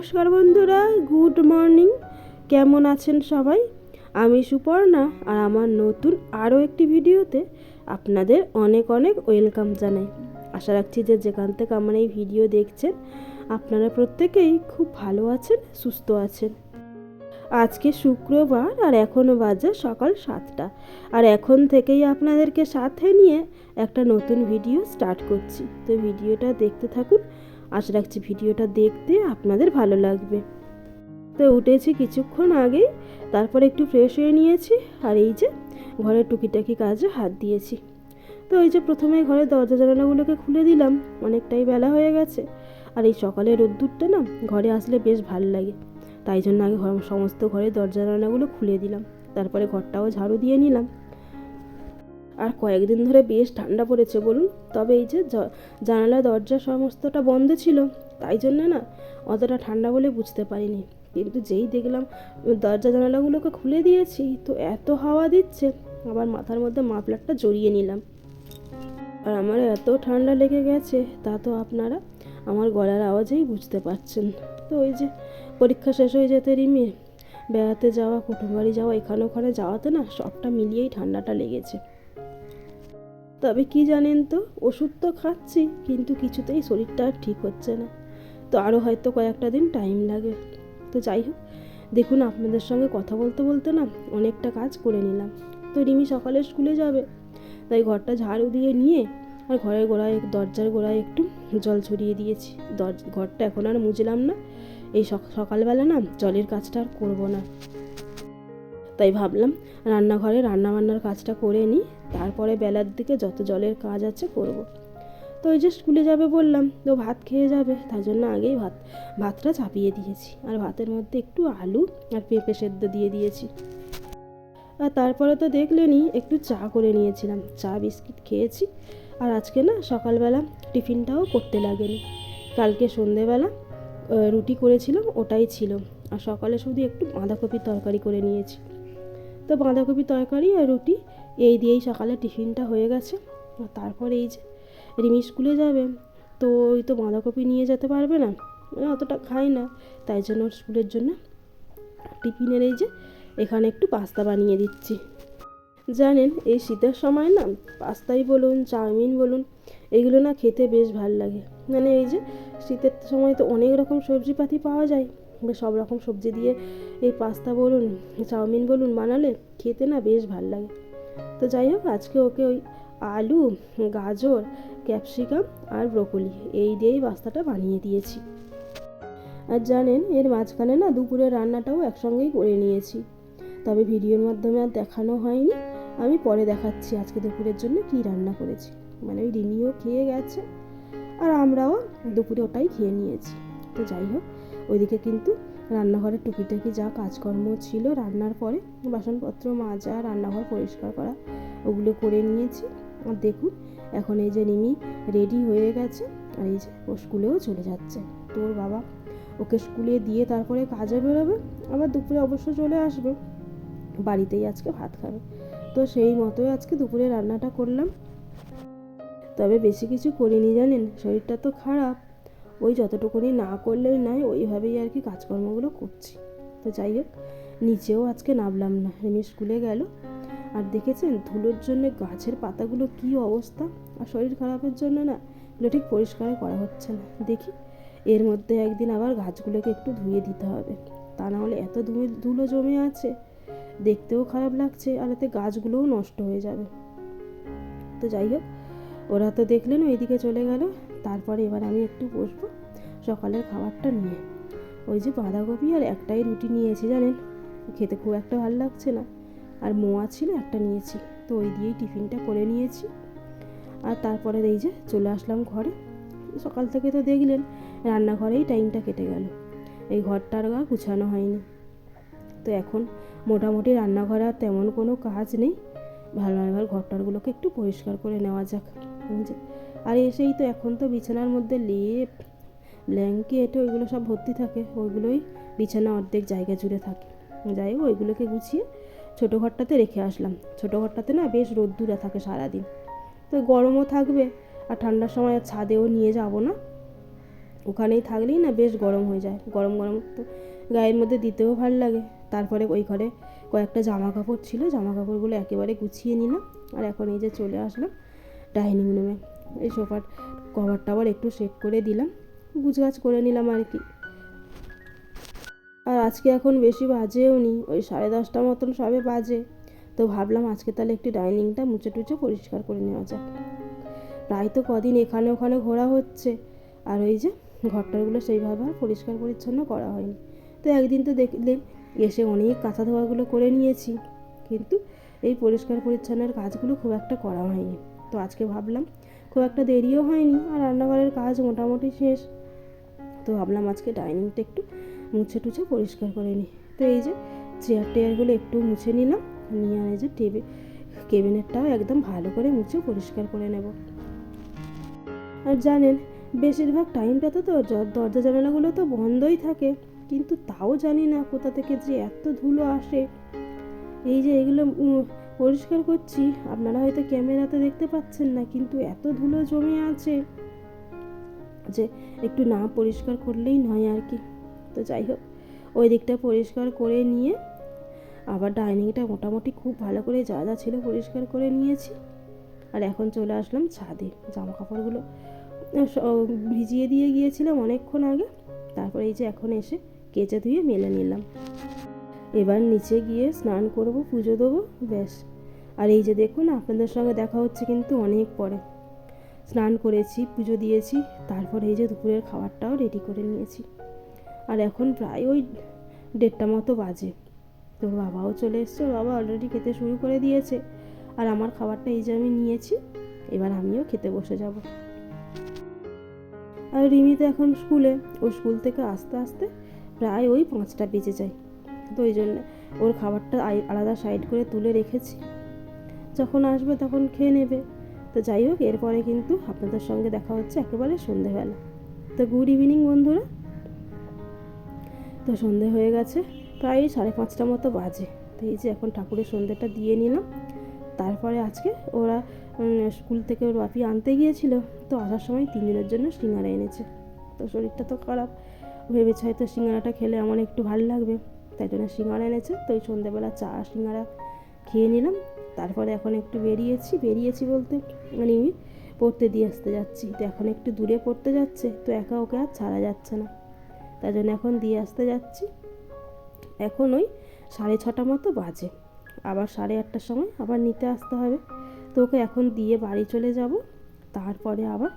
নমস্কার বন্ধুরা, good morning. কেমন আছেন সবাই? আমি সুপর্ণা আর আমার নতুন আরও একটি ভিডিওতে আপনাদের অনেক অনেক ওয়েলকাম জানাই। আশা রাখছি যে যেখান থেকে আমার এই ভিডিও দেখছেন, আপনারা প্রত্যেকেই খুব ভালো আছেন, সুস্থ আছেন। আজকে শুক্রবার আর এখনও বাজে সকাল সাতটা। আর এখন থেকেই আপনাদেরকে সাথে নিয়ে একটা নতুন ভিডিও স্টার্ট করছি। তো ভিডিওটা দেখতে থাকুন আশা রাখছি ভিডিওটা দেখতে আপনাদের ভালো লাগবে। তো উঠেছি কিছুক্ষণ আগেই তারপর একটু ফ্রেশ হয়ে নিয়েছি, আর এই যে ঘরের টুকিটাকি কাজে হাত দিয়েছি। তো এই যে প্রথমে ঘরের দরজা জানালাগুলোকে খুলে দিলাম, অনেকটাই বেলা হয়ে গেছে, আর এই সকালের রোদ্দুরটা না ঘরে আসলে বেশ ভালো লাগে। তাই জন্য আগে সমস্ত ঘরের দরজা জানালাগুলো খুলে দিলাম, তারপরে ঘরটাও ঝাড়ু দিয়ে নিলাম। আর কয়েকদিন ধরে বেশ ঠান্ডা পড়েছে বলুন। তবে এই যে জানালা, দরজা সমস্তটা বন্ধ ছিল, তাই জন্য না অতটা ঠান্ডা বলে বুঝতে পারিনি। কিন্তু যেই দেখলাম, দরজা জানালাগুলোকে খুলে দিয়েছি, তো এত হাওয়া দিচ্ছে, আবার মাথার মধ্যে মাফলারটা জড়িয়ে নিলাম। আর আমার এত ঠান্ডা লেগে গেছে, তা তো আপনারা আমার গলার আওয়াজেই বুঝতে পারছেন। তো ওই যে পরীক্ষা শেষ হয়ে যেতে রিমির বেড়াতে যাওয়া কুটুম বাড়ি যাওয়া, এখানে ওখানে যাওয়াতে না সবটা মিলিয়েই ঠান্ডাটা লেগেছে। তবে কি জানেন তো, ওষুধ তো খাচ্ছি, কিন্তু কিছুতেই শরীরটা আর ঠিক হচ্ছে না। তো আরও হয়তো কয়েকটা দিন টাইম লাগে। তো যাই হোক, দেখুন আপনাদের সঙ্গে কথা বলতে বলতে না অনেকটা কাজ করে নিলাম। তো রিমি সকালে স্কুলে যাবে। তাই ঘরটা ঝাড়ু দিয়ে নিয়ে আর ঘরের গোড়ায়, দরজার গোড়ায় একটু জল ছড়িয়ে দিয়েছি। দর, ঘরটা এখন আর মুছলাম না। এই সকালবেলা না জলের কাজটা আর করব না। তাই ভাবলাম রান্নাঘরে রান্না বান্নার কাজটা করে নিই, তারপরে বেলার দিকে যত জলের কাজ আছে করব। তো ওই যে স্কুলে যাবে বললাম, তো ভাত খেয়ে যাবে তাই জন্য আগেই ভাত, ভাতটা চাপিয়ে দিয়েছি। আর ভাতের মধ্যে একটু আলু আর পেঁপে সেদ্ধ দিয়ে দিয়েছি। আর তারপরে তো দেখলেনই, একটু চা করে নিয়েছিলাম। চা, বিস্কিট খেয়েছি। আর আজকে না সকালবেলা টিফিনটাও করতে লাগেনি। কালকে সন্ধেবেলা রুটি করেছিলাম, ওটাই ছিল। আর সকালে শুধু একটু বাঁধাকপির তরকারি করে নিয়েছি। তো বাঁধাকপি তরকারি আর রুটি, এই দিয়েই সকালে টিফিনটা হয়ে গেছে। তারপর এই যে রিমি স্কুলে যাবে, তো ওই তো বাঁধাকপি নিয়ে যেতে পারবে না। অতটা খাই না, তাই জন্য স্কুলের জন্য টিফিনের এই যে এখানে একটু পাস্তা বানিয়ে দিচ্ছি। জানেন, এই শীতের সময় না পাস্তাই বলুন, চাউমিন বলুন, এগুলো না খেতে বেশ ভালো লাগে। মানে এই যে শীতের সময় তো অনেক রকম সবজিপাতি পাওয়া যায়। সব রকম সবজি দিয়ে এই পাস্তা বলুন, চাউমিন বলুন বানালে খেতে না বেশ ভালো লাগে। তো যাই হোক, আজকে ওকে ওই আলু, গাজর, ক্যাপসিকাম আর ব্রোকলি এই দিয়েই পাস্তাটা বানিয়ে দিয়েছি। আর জানেন, এর মাঝখানে না দুপুরের রান্নাটাও একসঙ্গেই করে নিয়েছি। তবে ভিডিওর মাধ্যমে আর দেখানো হয়নি। আমি পরে দেখাচ্ছি আজকে দুপুরের জন্য কী রান্না করেছি। মানে ওই রিমিও খেয়ে গেছে, আর আমরাও দুপুরে ওটাই খেয়ে নিয়েছি। তো যাই হোক ওইদিকে কিন্তু রান্নাঘরে টুকিটাকি যা কাজকর্ম ছিল রান্নার পরে বাসনপত্র মাজা, রান্নাঘর পরিষ্কার করা, ওগুলো করে নিয়েছি। আর দেখুন, এখন এই যে নিমি রেডি হয়ে গেছে আর এই যে ও স্কুলেও চলে যাচ্ছে। তোর বাবা ওকে স্কুলে দিয়ে তারপরে কাজে বেরোবে, আবার দুপুরে অবশ্য চলে আসবে। বাড়িতেই আজকে ভাত খাবে। তো সেই মতোই আজকে দুপুরে রান্নাটা করলাম। তবে বেশি কিছু করিনি জানেন, শরীরটা তো খারাপ। ওই যতটুকুনি না করলেই নয়, ওইভাবেই আর কি কাজকর্মগুলো করছি। তো যাই হোক নিচেও আজকে নামলাম না। রিমি স্কুলে গেল। আর দেখেছেন, ধুলোর জন্য গাছের পাতাগুলো কি অবস্থা? আর শরীর খারাপের জন্য না, এগুলো ঠিক পরিষ্কার করা হচ্ছে না। দেখি, এর মধ্যে একদিন আবার গাছগুলোকে একটু ধুয়ে দিতে হবে। তা না হলে এত ধুয়ে, ধুলো জমে আছে, দেখতেও খারাপ লাগছে, আর এতে গাছগুলোও নষ্ট হয়ে যাবে। তো যাই হোক, ওরা তো দেখলেন ওইদিকে চলে গেল। তারপরে এবার আমি একটু বসবো। সকালের খাবারটা নিয়ে। ওই যে বাঁধাকপি আর একটাই রুটি নিয়েছি, জানেন? খেতে খুব একটা ভালো লাগছে না। আর মোয়া ছিল, একটা নিয়েছি। তো ওই দিয়েই টিফিনটা করে নিয়েছি। আর তারপরে এই যে চলে আসলাম ঘরে। সকাল থেকে তো দেখলেন, রান্নাঘরেই টাইমটা কেটে গেল। এই ঘরটার আর গুছানো হয়নি। তো এখন মোটামুটি রান্নাঘরে আর তেমন কোনো কাজ নেই। ভালো, এবার ঘরটারগুলোকে একটু পরিষ্কার করে নেওয়া যাক। আর এসেই তো এখন তো বিছানার মধ্যে লেপ। ব্ল্যাঙ্কেট, ওইগুলো সব ভর্তি থাকে। ওইগুলোই বিছানা অর্ধেক জায়গা জুড়ে থাকে। যাই হোক, ওইগুলোকে গুছিয়ে ছোটো ঘরটাতে রেখে আসলাম। ছোটো ঘরটাতে না বেশ রোদ্দুরা থাকে সারাদিন। তো গরমও থাকবে আর ঠান্ডার সময় ছাদেও নিয়ে যাব না। ওখানেই থাকলেই না বেশ গরম হয়ে যায়। গরম গরম তো গায়ের মধ্যে দিতেও ভালো লাগে। তারপরে ওই ঘরে কয়েকটা জামা কাপড় ছিল। জামা কাপড়গুলো একেবারে গুছিয়ে নিলাম আর এখন এই যে চলে আসলাম ডাইনিং রুমে। এই সোফার কভার টাভার একটু সেট করে দিলাম। গুছগাছ করে নিলাম আর কি। আর আজকে এখন বেশি বাজেও নি, ওই সাড়ে দশটা মতন সবে বাজে। তো ভাবলাম আজকে তাহলে একটু ডাইনিংটা মুছে টুচে পরিষ্কার করে নেওয়া যাক। প্রায় তো কদিন এখানে ওখানে ঘোরা হচ্ছে, আর ওই যে ঘরটারগুলো সেইভাবে আর পরিষ্কার পরিচ্ছন্ন করা হয়নি। তো একদিন তো দেখলেন এসে অনেক কাঁচা ধোয়াগুলো করে নিয়েছি, কিন্তু এই পরিষ্কার পরিচ্ছন্নের কাজগুলো খুব একটা করা হয়নি। তো আজকে ভাবলাম খুব একটা দেরিও হয়নি আর রান্নাঘরের কাজ মোটামুটি শেষ। তো ভাবলাম আজকে ডাইনিংটা একটু মুছে টুছে পরিষ্কার করে নিই। তো এই যে চেয়ার টেয়ারগুলো একটু মুছে নিলাম, নিয়ে আর এই যে টেবিল কেবিনেটটাও একদম ভালো করে মুছে পরিষ্কার করে নেব। আর জানেন, বেশিরভাগ টাইমটা তো দরজা জানালাগুলো তো বন্ধই থাকে, কিন্তু তাও জানি না কোথা থেকে যে এত ধুলো আসে। এই যে এগুলো পরিষ্কার করছি। আপনারা হয়তো ক্যামেরাতে দেখতে পাচ্ছেন না, কিন্তু এত ধুলো জমে আছে যে একটু না পরিষ্কার করলেই নয় আর কি। তো যাই হোক, ওই দিকটা পরিষ্কার করে নিয়ে আবার ডাইনিংটা মোটামুটি খুব ভালো করে যা যা ছিল পরিষ্কার করে নিয়েছি। আর এখন চলে আসলাম ছাদে। জামা কাপড়গুলো ভিজিয়ে দিয়ে গিয়েছিলাম অনেকক্ষণ আগে। তারপরে এই যে এখন এসে কেচে ধুয়ে মেলে নিলাম। এবার নিচে গিয়ে স্নান করব, পুজো দেবো, ব্যাস। আর এই যে দেখুন, আপনাদের সঙ্গে দেখা হচ্ছে কিন্তু অনেক পরে। স্নান করেছি, পুজো দিয়েছি, তারপর এই যে দুপুরের খাবারটাও রেডি করে নিয়েছি। আর এখন প্রায় ওই দেড়টা মতো বাজে। তোর বাবাও চলে এসছে, ওর বাবা অলরেডি খেতে শুরু করে দিয়েছে। আর আমার খাবারটা এই যে আমি নিয়েছি, এবার আমিও খেতে বসে যাব। আর রিমি তো এখন স্কুলে, ও স্কুল থেকে আস্তে আস্তে প্রায় ওই পাঁচটা বেজে যায়। তো ওই জন্য ওর খাবারটা আলাদা সাইড করে তুলে রেখেছি। যখন আসবে তখন খেয়ে নেবে। তো যাই হোক, এরপরে কিন্তু আপনাদের সঙ্গে দেখা হচ্ছে একেবারে সন্ধেবেলা। তো গুড ইভিনিং বন্ধুরা। তো সন্ধে হয়ে গেছে, প্রায় সাড়ে পাঁচটা মতো বাজে। তো এই যে এখন ঠাকুরের সন্ধেটা দিয়ে নিলাম। তারপরে আজকে ওরা স্কুল থেকে ওর বাপি আনতে গিয়েছিল। তো আসার সময় তিনজনের জন্য সিঙ্গারা এনেছে। তো শরীরটা তো খারাপ। ভেবেছে হয়তো সিঙ্গারাটা খেলে আমার একটু ভালো লাগবে। তাই জন্য সিঙ্গারা এনেছে। তো ওই সন্ধেবেলা চা সিঙ্গারা খেয়ে নিলাম। তারপরে এখন একটু বেরিয়েছি বেরিয়েছি বলতে মানে পড়তে দিয়ে আসতে যাচ্ছি। তো এখন একটু দূরে পড়তে যাচ্ছে, তো একা ওকে আর ছাড়া যাচ্ছে না। তাই জন্য এখন দিয়ে আসতে যাচ্ছি। এখন ওই সাড়ে ছটা মতো বাজে। আবার সাড়ে আটটার সময় আবার নিতে আসতে হবে। তো ওকে এখন দিয়ে বাড়ি চলে যাব। তারপরে আবার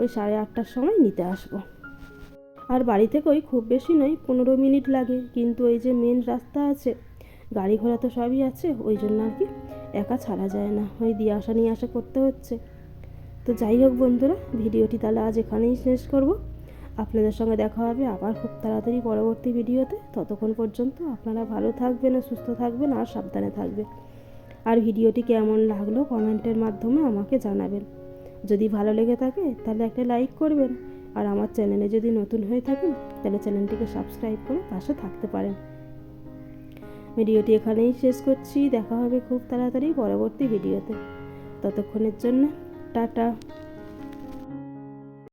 ওই সাড়ে আটটার সময় নিতে আসব। আর বাড়ি থেকে ওই খুব বেশি নয়, পনেরো মিনিট লাগে। কিন্তু ওই যে মেন রাস্তা আছে গাড়ি ঘোড়া তো সবই আছে, ওই জন্য আর কি একা ছাড়া যায় না। ওই দিয়ে আসা নিয়ে আসা করতে হচ্ছে। তো যাই হোক বন্ধুরা, ভিডিওটি তাহলে আজ এখানেই শেষ করব। আপনাদের সঙ্গে দেখা হবে আবার খুব তাড়াতাড়ি পরবর্তী ভিডিওতে। ততক্ষণ পর্যন্ত আপনারা ভালো থাকবেন, সুস্থ থাকবেন আর সাবধানে থাকবেন। আর ভিডিওটি কেমন লাগল কমেন্টের মাধ্যমে আমাকে জানাবেন। যদি ভালো লেগে থাকে তাহলে একটা লাইক করবেন। আর আমার চ্যানেলে যদি নতুন হয়ে থাকেন তাহলে চ্যানেলটিকে সাবস্ক্রাইব করে পাশে থাকতে পারেন। ভিডিওটি এখানেই শেষ করছি। দেখা হবে খুব তাড়াতাড়ি পরবর্তী ভিডিওতে। ততক্ষণের জন্য টাটা।